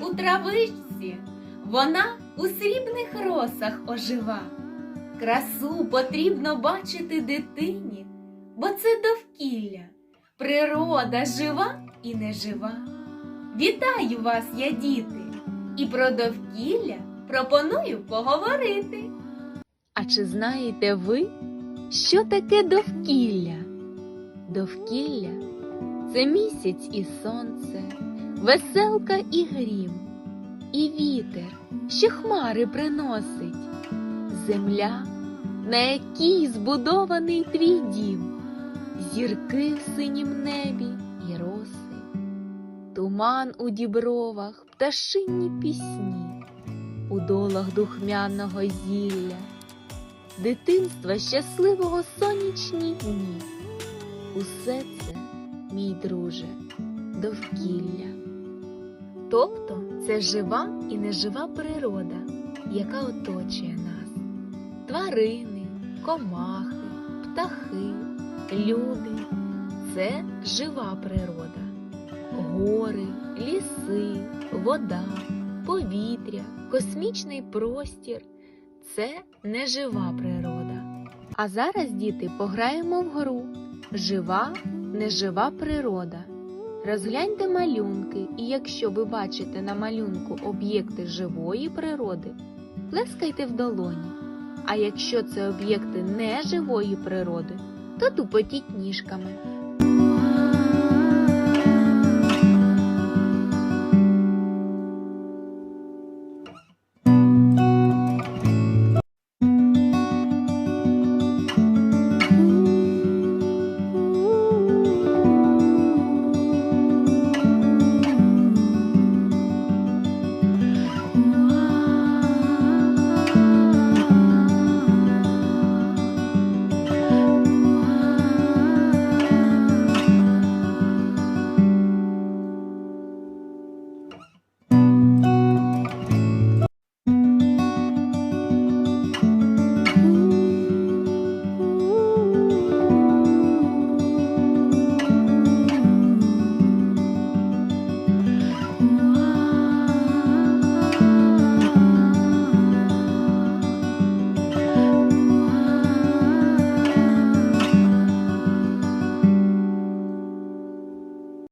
у травичці, вона у срібних росах ожива. Красу потрібно бачити дитині, бо це довкілля, природа жива і нежива. Вітаю вас, я діти, і про довкілля пропоную поговорити. А чи знаєте ви, що таке довкілля? Довкілля це місяць і сонце, веселка і грім, і вітер, що хмари приносить, земля, на якій збудований твій дім, зірки в синім небі і роси, туман у дібровах, пташинні пісні, у долах духмяного зілля, дитинства щасливого сонячні дні. Усе це, мій друже, довкілля. Тобто це жива і нежива природа, яка оточує нас. Тварини, комахи, птахи, люди це жива природа. Гори, ліси, вода, повітря, космічний простір це нежива природа. А зараз, діти, пограємо в гру Жива, нежива природа. Розгляньте малюнки, і якщо ви бачите на малюнку об'єкти живої природи, плескайте в долоні. А якщо це об'єкти неживої природи, то тупотіть ніжками.